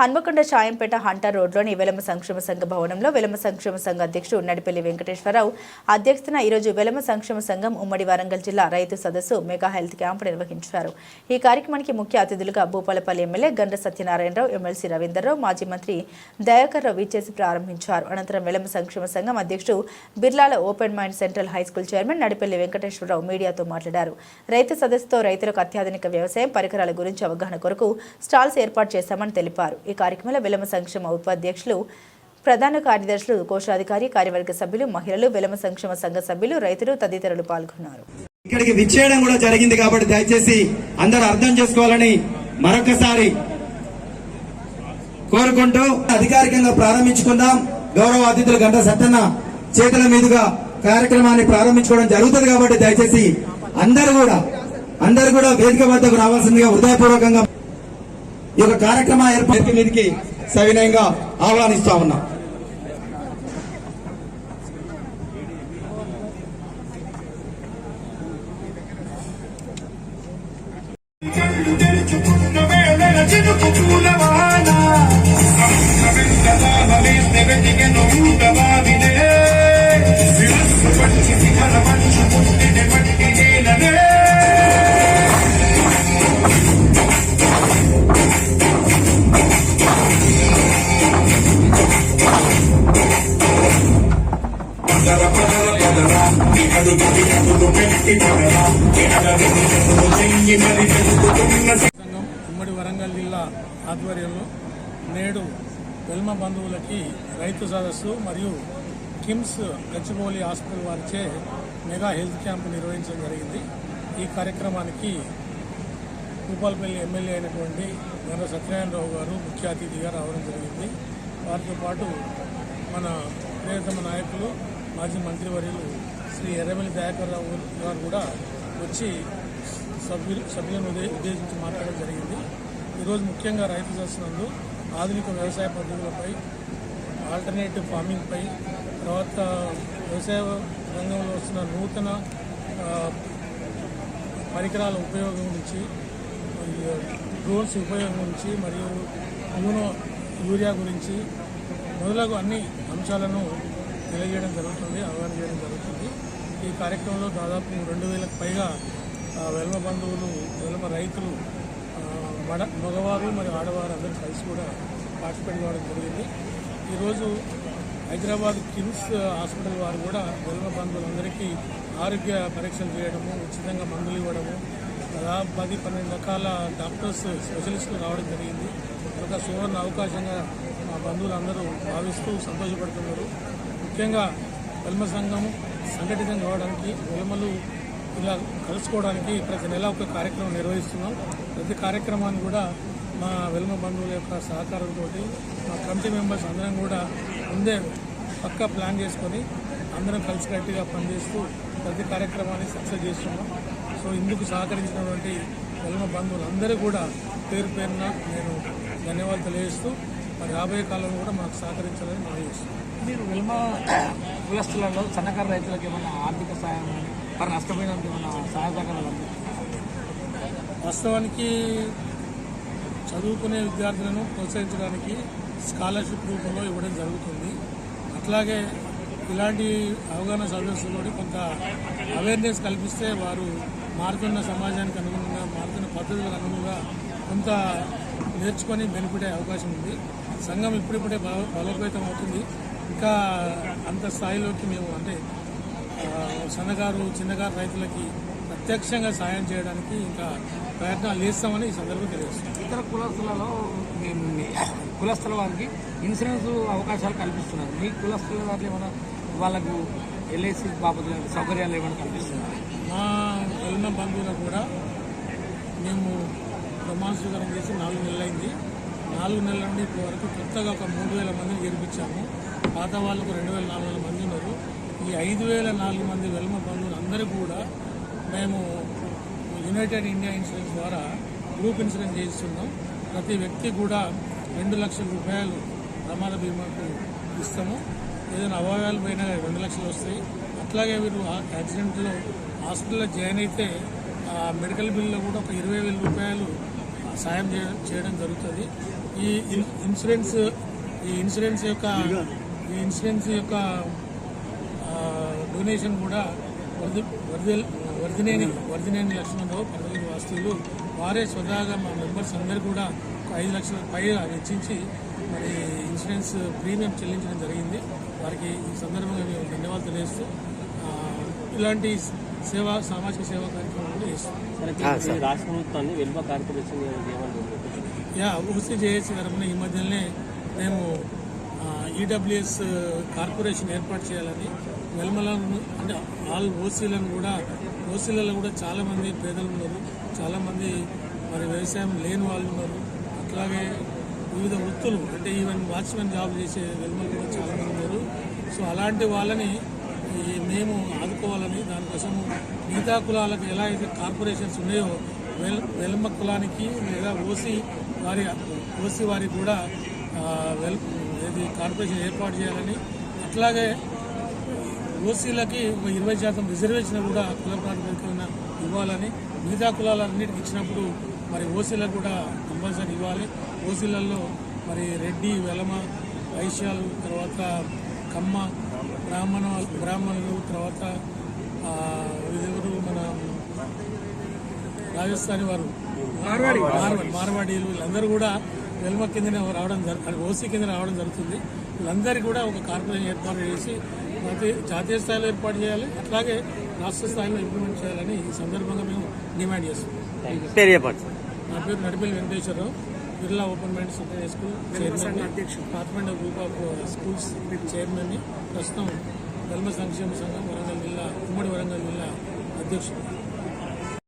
Hanamkonda చాయంపేట Hunter రోడ్లోని వెలమ సంక్షేమ సంఘ భవనంలో వెలమ సంక్షేమ సంఘ అధ్యక్షుడు నడిపల్లి వెంకటేశ్వరరావు అధ్యక్షతన ఈరోజు వెలమ సంక్షేమ సంఘం ఉమ్మడి వరంగల్ జిల్లా రైతు సదస్సు మెగా హెల్త్ క్యాంప్ నిర్వహించారు. ఈ కార్యక్రమానికి ముఖ్య అతిథులుగా భూపాలపల్లి ఎమ్మెల్యే గండ్ర సత్యనారాయణరావు ఎమ్మెల్సీ రవీందర్రావు మాజీ మంత్రి దయాకర్ రావు ఇచ్చేసి ప్రారంభించారు. అనంతరం వెలమ సంక్షేమ సంఘం అధ్యక్షుడు బిర్లాల open mind central high school chairman Nadipalli Venkateswararao మీడియాతో మాట్లాడారు. రైతు సదస్సుతో రైతులకు అత్యాధునిక వ్యవసాయం పరికరాల గురించి అవగాహన కొరకు స్టాల్స్ ఏర్పాటు చేశామని తెలిపారు. ఈ కార్యక్రమంలో వెలమ సంక్షేమ ఉపాధ్యక్షులు ప్రధాన కార్యదర్శులు కోశాధికారి కార్యవర్గ సభ్యులు మహిళలు వెలమ సంక్షేమ సంఘ సభ్యులు రైతులు తదితరులు పాల్గొన్నారు. ఇక్కడికి విచ్చేయడం కూడా జరిగింది కాబట్టి దయచేసి అందరూ అర్థం చేసుకోవాలని మరొకసారి కోరుకుంటూ అధికారికంగా ప్రారంభించుకుందాం. గౌరవ అతిథులు గంట సత్తన్న చేతుల మీదుగా కార్యక్రమాన్ని ప్రారంభించుకోవడం జరుగుతుంది కాబట్టి దయచేసి అందరూ కూడా అందరూ కూడా వేదిక వద్దకు రావాల్సిందిగా హృదయపూర్వకంగా ఈ యొక్క కార్యక్రమ ఏర్పాటు మీదకి సవినయంగా ఆహ్వానిస్తా ఉన్నాం ఉమ్మడి వరంగల్ జిల్లా ఆధ్వర్యంలో నేడు వెల్మ బంధువులకి రైతు సదస్సు మరియు కిమ్స్ గచ్చిబౌలి హాస్పిటల్ వారిచే మెగా హెల్త్ క్యాంప్ నిర్వహించడం జరిగింది. ఈ కార్యక్రమానికి భూపాల్పల్లి ఎమ్మెల్యే అయినటువంటి గండ్ర సత్యనారాయణరావు గారు ముఖ్య అతిథిగా రావడం జరిగింది. వారితో పాటు మన ప్రియతమ నాయకులు మాజీ మంత్రివర్యులు శ్రీ ఎర్రమల్లి దయాకర్ రావు గారు కూడా వచ్చి సభ్యులు సభ్యులను ఉద్దేశించి మాట్లాడడం జరిగింది. ఈరోజు ముఖ్యంగా రైతు చేస్తున్నందు ఆధునిక వ్యవసాయ పద్ధతులపై ఆల్టర్నేటివ్ ఫార్మింగ్పై తర్వాత వ్యవసాయ రంగంలో వస్తున్న నూతన పరికరాల ఉపయోగం గురించి డ్రోన్స్ ఉపయోగం గురించి మరియు యూనో యూరియా గురించి మొదలగు అన్ని అంశాలను తెలియజేయడం జరుగుతుంది అవగాహన చేయడం జరుగుతుంది. ఈ కార్యక్రమంలో దాదాపు రెండు వేలకు పైగా వెల్మ బంధువులు వెల్మ రైతులు మడ మగవారు మరియు ఆడవారు అందరూ కలిసి కూడా పార్టిసిపేట్ కావడం జరిగింది. ఈరోజు హైదరాబాద్ కిమ్స్ హాస్పిటల్ వారు కూడా వెల్మ బంధువులందరికీ ఆరోగ్య పరీక్షలు చేయడము ఉచితంగా మందులు ఇవ్వడము దాదాపు పది పన్నెండు రకాల డాక్టర్స్ స్పెషలిస్టులు రావడం జరిగింది. ఒక సువర్ణ అవకాశంగా మా బంధువులందరూ భావిస్తూ సంతోషపడుతున్నారు. ముఖ్యంగా వెల్మ సంఘం సంఘటితం కావడానికి వెల్మలు ఇలా కలుసుకోవడానికి ప్రతి నెల ఒక కార్యక్రమం నిర్వహిస్తున్నాం. ప్రతి కార్యక్రమాన్ని కూడా మా వెలుమ బంధువుల యొక్క సహకారంతో మా కమిటీ మెంబర్స్ అందరం కూడా ముందే పక్కా ప్లాన్ చేసుకొని అందరం కలిసికట్టుగా పనిచేస్తూ ప్రతి కార్యక్రమాన్ని సక్సెస్ చేస్తున్నాం. సో ఇందుకు సహకరించినటువంటి వెలుమ బంధువులందరూ కూడా పేరు పేరున నేను ధన్యవాదాలు తెలియజేస్తూ మరి రాబోయే కాలంలో కూడా మాకు సహకరించాలని మనం చేస్తున్నాం. మీరు విల్మ కులస్తులలో సన్నకారు రైతులకు ఏమైనా ఆర్థిక సాయం వారు నష్టపోయినందుకు ఏమైనా సహాయ సహకారాలు వాస్తవానికి చదువుకునే విద్యార్థులను ప్రోత్సహించడానికి స్కాలర్షిప్ రూపంలో ఇవ్వడం జరుగుతుంది. అట్లాగే ఇలాంటి అవగాహన సదస్సులో కొంత అవేర్నెస్ కల్పిస్తే వారు మారుతున్న సమాజానికి అనుగుణంగా మారుతున్న పద్ధతులకు అనుగుణంగా కొంత నేర్చుకొని బెనిఫిట్ అయ్యే అవకాశం ఉంది. సంఘం ఇప్పుడిప్పుడే బల బలోపేతం అవుతుంది. ఇంకా అంత స్థాయిలోకి మేము అంటే సన్నగారు చిన్నగారు రైతులకి ప్రత్యక్షంగా సాయం చేయడానికి ఇంకా ప్రయత్నాలు చేస్తామని ఈ సందర్భంగా తెలియజేస్తున్నాం. ఇతర కులస్తులలో మేము కులస్తుల వారికి ఇన్సూరెన్స్ అవకాశాలు కల్పిస్తున్నారు. మీ కులస్తుల వారికి ఏమైనా వాళ్ళకు ఎల్ఐసి బాబు సౌకర్యాలు ఏమైనా కల్పిస్తున్నారు? మా వెళ్ళిన బంధువులకు కూడా మేము ప్రమాణ స్వీకారం చేసి నాలుగు నెలలైంది. నాలుగు నెలల నుండి ఇప్పటి వరకు కొత్తగా ఒక మూడు వేల మందిని గెలిపించాము. పాత వాళ్ళకు రెండు వేల నాలుగు వందల మంది ఉన్నారు. ఈ ఐదు వేల నాలుగు మంది వెల్మ బంధువులు అందరికీ కూడా మేము యునైటెడ్ ఇండియా ఇన్సూరెన్స్ ద్వారా గ్రూప్ ఇన్సూరెన్స్ చేయిస్తున్నాం. ప్రతి వ్యక్తి కూడా రెండు లక్షల రూపాయలు ప్రమాద బీమాకు ఇస్తాము. ఏదైనా అవయవాలు పోయినా రెండు లక్షలు వస్తాయి. అట్లాగే వీరు ఆ యాక్సిడెంట్లో హాస్పిటల్లో జాయిన్ అయితే మెడికల్ బిల్లో కూడా ఒక ఇరవై వేల రూపాయలు సాయం చేయడం చేయడం జరుగుతుంది. ఈ ఇన్- ఇన్సూరెన్స్ ఈ ఇన్సూరెన్స్ యొక్క ఈ ఇన్సూరెన్స్ యొక్క డొనేషన్ కూడా వరద వరద వర్ధినేని వర్ధినేని లక్ష్మణరావు పదవి వాస్తువులు వారే స్వతహాగా మా మెంబర్స్ అందరూ కూడా ఒక ఐదు లక్షల పైగా వెచ్చించి మరి ఇన్సూరెన్స్ ప్రీమియం చెల్లించడం జరిగింది. వారికి ఈ సందర్భంగా మేము ధన్యవాదాలు తెలియజేస్తూ ఇలాంటి సేవా సామాజిక సేవా కార్యక్రమాలు రాష్ట్ర ప్రభుత్వాన్ని కార్పొరేషన్ యా ఓసీ జేఏసీ తరఫున ఈ మధ్యనే మేము ఈడబ్ల్యూఎస్ కార్పొరేషన్ ఏర్పాటు చేయాలని వెల్మలను అంటే ఆల్ ఓసీలను కూడా ఓసీలలో కూడా చాలామంది పేదలు ఉన్నారు. చాలామంది మరి వ్యవసాయం లేని వాళ్ళు ఉన్నారు. అట్లాగే వివిధ వృత్తులు అంటే ఈవెన్ వాచ్మెన్ జాబ్ చేసే వెల్మలు కూడా చాలామంది ఉన్నారు. సో అలాంటి వాళ్ళని మేము ఆదుకోవాలని దానికోసం మిగతా కులాలకు ఎలా అయితే కార్పొరేషన్స్ ఉన్నాయో వెల్ వెల్మ కులానికి లేదా ఓసీ వారి ఓసీ వారికి కూడా వెల్ ఏది కార్పొరేషన్ ఏర్పాటు చేయాలని అట్లాగే ఓసీలకి ఒక ఇరవై శాతం రిజర్వేషన్ కూడా కుల ప్రాతిపదికన ఇవ్వాలని మిగతా కులాలన్నిటికి ఇచ్చినప్పుడు మరి ఓసీలకు కూడా కంపల్సరీ ఇవ్వాలి. ఓసీలలో మరి రెడ్డి వెలమ వైశ్యాలు తర్వాత కమ్మ బ్రాహ్మణ బ్రాహ్మణులు తర్వాత ఎవరు మన రాజస్థానీ వారు. మార్వాడి. మార్వాడీలు వీళ్ళందరూ కూడా వెల్మ కిందనే రావడం జరుగుతుంది ఓసీ కింద రావడం జరుగుతుంది. వీళ్ళందరికీ కూడా ఒక కార్పొరేషన్ ఏర్పాటు చేసి ప్రతి జాతీయ స్థాయిలో ఏర్పాటు చేయాలి అట్లాగే రాష్ట్ర స్థాయిలో ఇంప్లిమెంట్ చేయాలని ఈ సందర్భంగా మేము డిమాండ్ చేస్తున్నాం. నా పేరు Nadipalli Venkateswararao. Birla open mind center school chairman of group of schools chairman ప్రస్తుతం వెల్మ సంక్షేమ సంఘం వరంగల్ జిల్లా ఉమ్మడి వరంగల్ జిల్లా అధ్యక్షుడు.